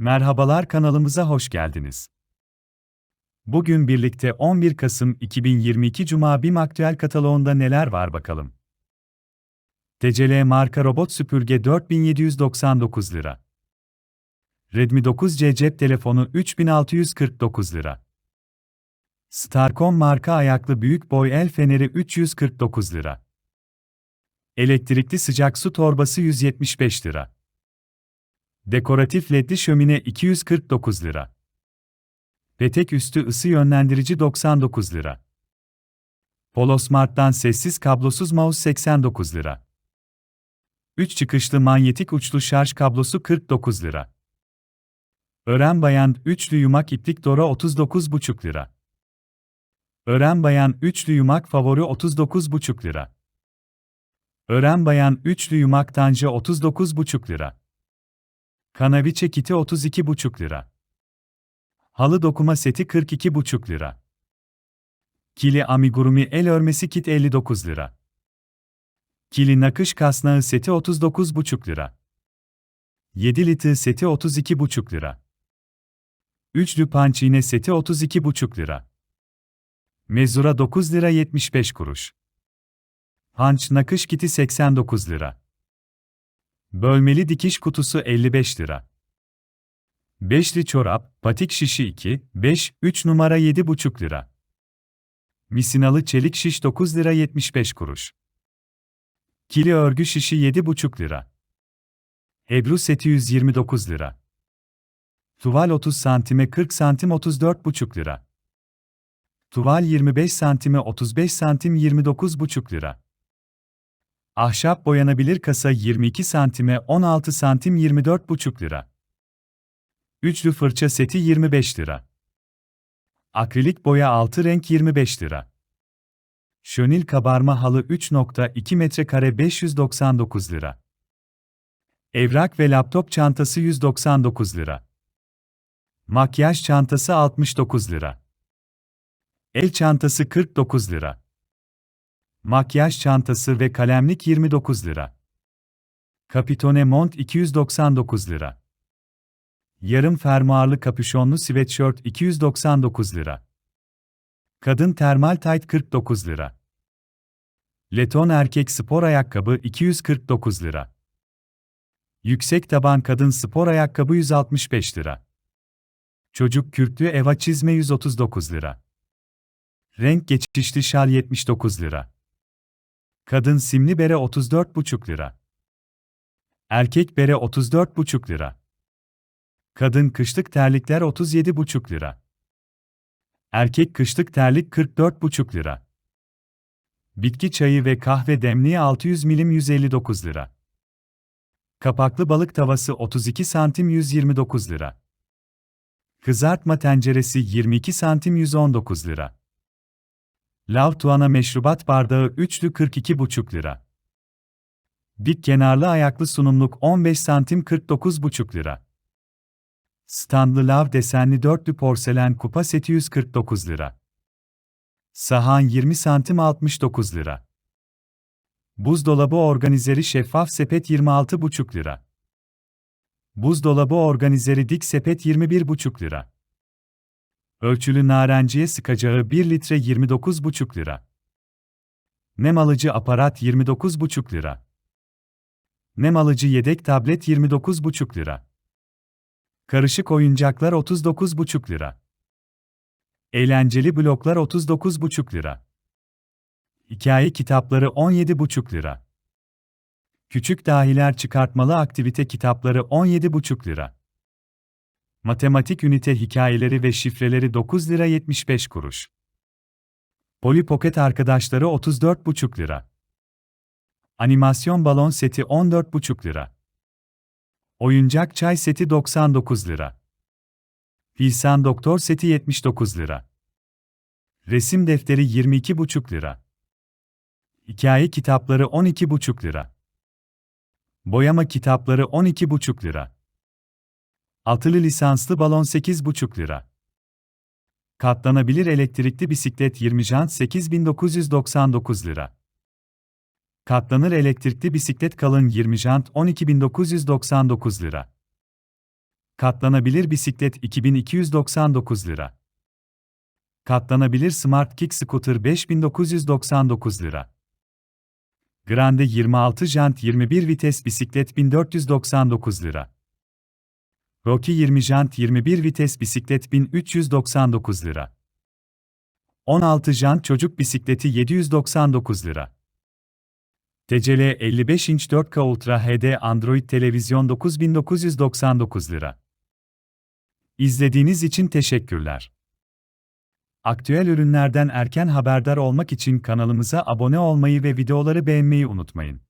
Merhabalar kanalımıza hoş geldiniz. Bugün birlikte 11 Kasım 2022 Cuma BİM Aktüel kataloğunda neler var bakalım. TCL marka robot süpürge 4799 lira. Redmi 9C cep telefonu 3649 lira. Starcom marka ayaklı büyük boy el feneri 349 lira. Elektrikli sıcak su torbası 175 lira. Dekoratif ledli şömine 249 lira. Petek üstü ısı yönlendirici 99 lira. Polosmart'tan sessiz kablosuz mouse 89 lira. 3 çıkışlı manyetik uçlu şarj kablosu 49 lira. Ören Bayan üçlü yumak iplik Dora 39,5 lira. Ören Bayan üçlü yumak favori 39,5 lira. Ören Bayan üçlü yumak Tanca 39,5 lira. Kanaviçe kiti 32,5 lira. Halı dokuma seti 42,5 lira. Kili amigurumi el örmesi kit 59 lira. Kili nakış kasnağı seti 39,5 lira. 7 litre seti 32,5 lira. Üçlü pançine seti 32,5 lira. Mezura 9 lira 75 kuruş. Panç nakış kiti 89 lira. Bölmeli dikiş kutusu 55 lira. Beşli çorap, patik şişi 2, 5, 3 numara 7,5 lira. Misinalı çelik şiş 9 lira 75 kuruş. Kili örgü şişi 7,5 lira. Ebru seti 129 lira. Tuval 30 santime 40 santim 34,5 lira. Tuval 25 santime 35 santim 29,5 lira. Ahşap boyanabilir kasa 22 santime 16 santim 24,5 lira. Üçlü fırça seti 25 lira. Akrilik boya 6 renk 25 lira. Şönil kabarma halı 3.2 metrekare 599 lira. Evrak ve laptop çantası 199 lira. Makyaj çantası 69 lira. El çantası 49 lira. Makyaj çantası ve kalemlik 29 lira. Capitone mont 299 lira. Yarım fermuarlı kapüşonlu sweatshirt 299 lira. Kadın termal tight 49 lira. Leton erkek spor ayakkabı 249 lira. Yüksek taban kadın spor ayakkabı 165 lira. Çocuk kürklü eva çizme 139 lira. Renk geçişli şal 79 lira. Kadın simli bere 34,5 lira. Erkek bere 34,5 lira. Kadın kışlık terlikler 37,5 lira. Erkek kışlık terlik 44,5 lira. Bitki çayı ve kahve demliği 600 milim 159 lira. Kapaklı balık tavası 32 santim 129 lira. Kızartma tenceresi 22 santim 119 lira. Lav Tuana meşrubat bardağı üçlü 42,5 lira. Dik kenarlı ayaklı sunumluk 15 santim 49,5 lira. Standlı lav desenli dörtlü porselen kupa seti 149 lira. Sahan 20 santim 69 lira. Buzdolabı organizeri şeffaf sepet 26,5 lira. Buzdolabı organizeri dik sepet 21,5 lira. Ölçülü narenciye sıkacağı 1 litre 29,5 lira. Nem alıcı aparat 29,5 lira. Nem alıcı yedek tablet 29,5 lira. Karışık oyuncaklar 39,5 lira. Eğlenceli bloklar 39,5 lira. Hikaye kitapları 17,5 lira. Küçük dahiler çıkartmalı aktivite kitapları 17,5 lira. Matematik ünite hikayeleri ve şifreleri 9 lira 75 kuruş. Polly Pocket arkadaşları 34,5 lira. Animasyon balon seti 14,5 lira. Oyuncak çay seti 99 lira. Pilsan doktor seti 79 lira. Resim defteri 22,5 lira. Hikaye kitapları 12,5 lira. Boyama kitapları 12,5 lira. Altılı lisanslı balon 8,5 lira. Katlanabilir elektrikli bisiklet 20 jant 8999 lira. Katlanır elektrikli bisiklet kalın 20 jant 12999 lira. Katlanabilir bisiklet 2299 lira. Katlanabilir Smart Kick Scooter 5999 lira. Grande 26 jant 21 vites bisiklet 1499 lira. Rocky 20 jant 21 vites bisiklet 1399 lira. 16 jant çocuk bisikleti 799 lira. TCL 55 inç 4K Ultra HD Android televizyon 9999 lira. İzlediğiniz için teşekkürler. Aktüel ürünlerden erken haberdar olmak için kanalımıza abone olmayı ve videoları beğenmeyi unutmayın.